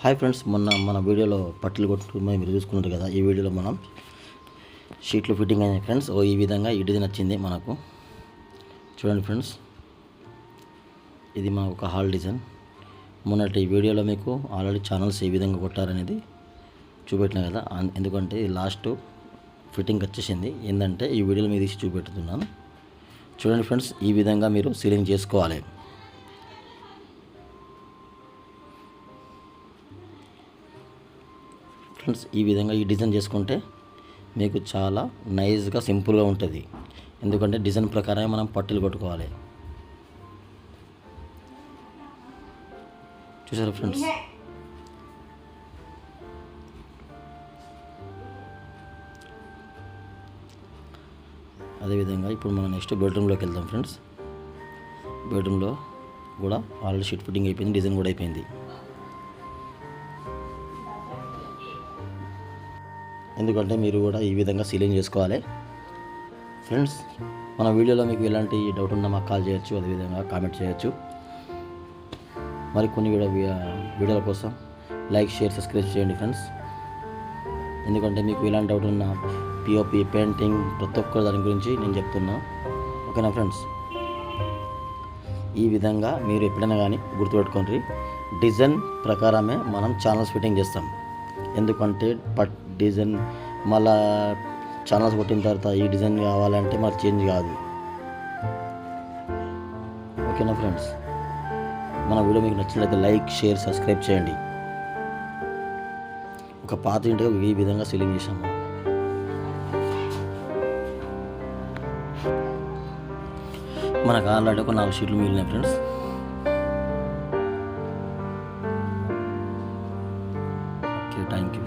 Hi friends మొన్న మన వీడియోలో పట్టులు కొట్టుకుని మీరు చూసుకున్నారు కదా ఈ వీడియోలో మనం షీట్లు ఫిట్టింగ్ అయినాయి ఫ్రెండ్స్. ఓ ఈ విధంగా ఈ డిజైన్ వచ్చింది మనకు. చూడండి ఫ్రెండ్స్ ఇది మన ఒక హాల్ డిజైన్. మొన్నటి వీడియోలో మీకు ఆల్రెడీ ఛానల్స్ ఏ విధంగా కొట్టారనేది చూపెట్టిన కదా. ఎందుకంటే ఇది లాస్ట్ ఫిట్టింగ్ వచ్చేసింది. ఏంటంటే ఈ వీడియోలో మీద తీసి చూపెడుతున్నాను. చూడండి ఫ్రెండ్స్ ఈ విధంగా మీరు సీలింగ్ చేసుకోవాలి. ఫ్రెండ్స్ ఈ విధంగా ఈ డిజైన్ చేసుకుంటే మీకు చాలా నైస్గా సింపుల్గా ఉంటుంది. ఎందుకంటే డిజైన్ ప్రకారమే మనం పట్టులు కొట్టుకోవాలి. చూసారా ఫ్రెండ్స్? అదేవిధంగా ఇప్పుడు మనం నెక్స్ట్ బెడ్రూమ్లోకి వెళ్దాం ఫ్రెండ్స్. బెడ్రూమ్లో కూడా ఆల్రెడీ షీట్ ఫిట్టింగ్ అయిపోయింది డిజైన్ కూడా అయిపోయింది. ఎందుకంటే మీరు కూడా ఈ విధంగా సీలింగ్ చేసుకోవాలి. ఫ్రెండ్స్ మన వీడియోలో మీకు ఎలాంటి డౌట్ ఉన్నా మాకు కాల్ చేయొచ్చు అదేవిధంగా కామెంట్ చేయొచ్చు. మరి కొన్ని వీడియో వీడియోల కోసం లైక్ షేర్ సబ్స్క్రైబ్ చేయండి ఫ్రెండ్స్ ఎందుకంటే మీకు ఎలాంటి డౌట్ ఉన్నా పిఓపి పెయింటింగ్ ప్రతి ఒక్క దాని గురించి నేను చెప్తున్నా. ఓకేనా ఫ్రెండ్స్ ఈ విధంగా మీరు ఎప్పుడైనా కానీ గుర్తుపెట్టుకోండి. డిజైన్ ప్రకారమే మనం ఛానల్స్ ఫిట్టింగ్ చేస్తాం. ఎందుకంటే పట్ డిజైన్ మళ్ళా ఛానల్స్ కొట్టిన తర్వాత ఈ డిజైన్ కావాలంటే మరి చేంజ్ కాదు. ఓకేనా ఫ్రెండ్స్? మన వీడియో మీకు నచ్చినట్లయితే లైక్ షేర్ సబ్స్క్రైబ్ చేయండి. ఒక పాత ఇంటికి ఈ విధంగా సెలింగ్ చేశాము. మనకు ఆల్రెడీ ఒక నాలుగు షీట్లు మిగిలినాయి ఫ్రెండ్స్. Okay thank you